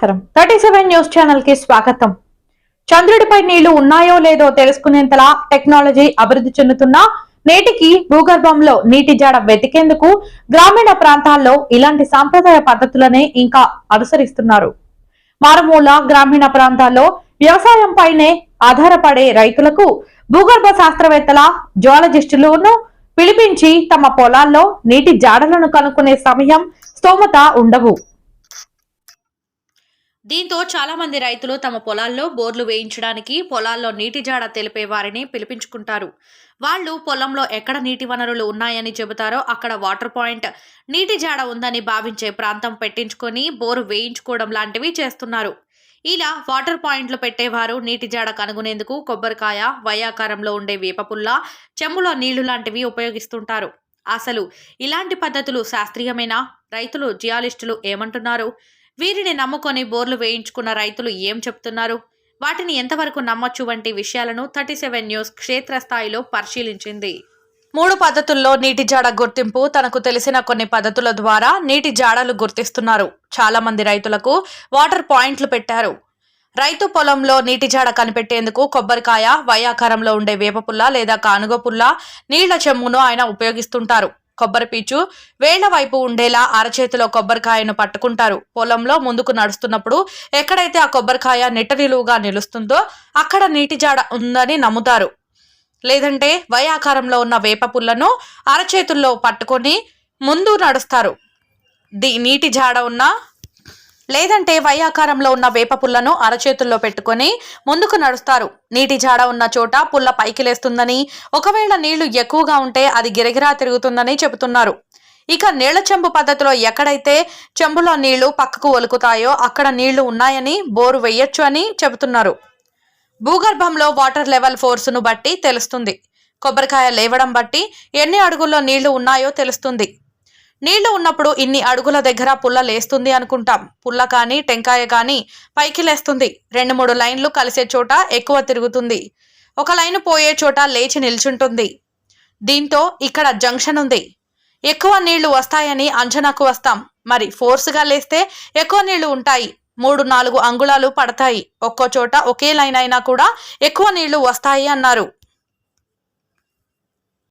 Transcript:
Thirty seven news ఛానల్కి స్వాగతం. చంద్రుడిపై నీళ్ళు ఉన్నాయో లేదో తెలుసుకునేంతలా టెక్నాలజీ అభివృద్ధి చెందుతున్న నేటికి భూగర్భంలో నీటి జాడ వెతికేందుకు గ్రామీణ ప్రాంతాల్లో ఇలాంటి సాంప్రదాయ పద్ధతులనే ఇంకా అనుసరిస్తున్నారు. మారుమూల గ్రామీణ ప్రాంతాల్లో వ్యవసాయంపైనే ఆధారపడే రైతులకు భూగర్భ శాస్త్రవేత్తల జువాలజిస్టులను పిలిపించి తమ పొలాల్లో నీటి జాడలను కనుక్కునే సమయం స్తోమత ఉండవు. దీంతో చాలా మంది రైతులు తమ పొలాల్లో బోర్లు వేయించడానికి పొలాల్లో నీటి జాడ తెలిపే వారిని పిలిపించుకుంటారు. వాళ్ళు పొలంలో ఎక్కడ నీటి వనరులు ఉన్నాయని చెబుతారో అక్కడ వాటర్ పాయింట్ నీటి జాడ ఉందని భావించే ప్రాంతం పెట్టించుకొని బోరు వేయించుకోవడం లాంటివి చేస్తున్నారు. ఇలా వాటర్ పాయింట్లు పెట్టేవారు నీటి జాడ కనుగొనేందుకు కొబ్బరికాయ వయాకారంలో ఉండే వేపపుల్ల చెంబులో నీళ్ళు లాంటివి ఉపయోగిస్తుంటారు. అసలు ఇలాంటి పద్ధతులు శాస్త్రీయమేనా? రైతులు జియాలిస్టులు ఏమంటున్నారు? వీరిని నమ్ముకొని బోర్లు వేయించుకున్న రైతులు ఏం చెప్తున్నారు? వాటిని ఎంతవరకు నమ్మొచ్చు వంటి విషయాలను థర్టీ సెవెన్ న్యూస్ క్షేత్రస్థాయిలో పరిశీలించింది. మూడు పద్ధతుల్లో నీటి జాడ గుర్తింపు తనకు తెలిసిన కొన్ని పద్ధతుల ద్వారా నీటి జాడలు గుర్తిస్తున్నారు. చాలా మంది రైతులకు వాటర్ పాయింట్లు పెట్టారు. రైతు పొలంలో నీటి జాడ కనిపెట్టేందుకు కొబ్బరికాయ వయాకారంలో ఉండే వేపపుల్ల లేదా కానుగ పుల్ల నీళ్ళ చెమ్మును ఆయన ఉపయోగిస్తుంటారు. కొబ్బరి పీచు వేళ్ళ వైపు ఉండేలా అరచేతిలో కొబ్బరికాయను పట్టుకుంటారు. పొలంలో ముందుకు నడుస్తున్నప్పుడు ఎక్కడైతే ఆ కొబ్బరికాయ నిట్టనిలువుగా నిలుస్తుందో అక్కడ నీటి జాడ ఉందని నమ్ముతారు. లేదంటే వై ఆకారంలో ఉన్న వేప పుల్లను అరచేతుల్లో పట్టుకొని ముందు నడుస్తారు. ది నీటి జాడ ఉన్న లేదంటే వై ఆకారంలో ఉన్న వేప పుల్లను అరచేతుల్లో పెట్టుకొని ముందుకు నడుస్తారు. నీటి జాడ ఉన్న చోట పుల్ల పైకి లేస్తుందని ఒకవేళ నీళ్ళు ఎక్కువగా ఉంటే అది గిరగిరా తిరుగుతుందని చెబుతున్నారు. ఇక నీళ్ళ చెంబు పద్ధతిలో ఎక్కడైతే చెంబులో నీళ్ళు పక్కకు ఒలుకుతాయో అక్కడ నీళ్ళు ఉన్నాయని బోరు వేయొచ్చు అని చెబుతున్నారు. భూగర్భంలో వాటర్ లెవెల్ ఫోర్సును బట్టి తెలుస్తుంది. కొబ్బరికాయ లేవడం బట్టి ఎన్ని అడుగుల్లో నీళ్ళు ఉన్నాయో తెలుస్తుంది. నీళ్ళు ఉన్నప్పుడు ఇన్ని అడుగుల దగ్గర పుల్ల లేస్తుంది అనుకుంటాం. పుల్ల కానీ టెంకాయ కానీ పైకి లేస్తుంది. రెండు మూడు లైన్లు కలిసే చోట ఎక్కువ తిరుగుతుంది. ఒక లైన్ పోయే చోట లేచి నిల్చుంటుంది. దీంతో ఇక్కడ జంక్షన్ ఉంది. ఎక్కువ నీళ్ళు వస్తాయని అంచనాకు వస్తాం. మరి ఫోర్స్గా లేస్తే ఎక్కువ నీళ్ళు ఉంటాయి. మూడు నాలుగు అంగుళాలు పడతాయి. ఒక్కో చోట ఒకే లైన్ అయినా కూడా ఎక్కువ నీళ్ళు వస్తాయి అన్నారు.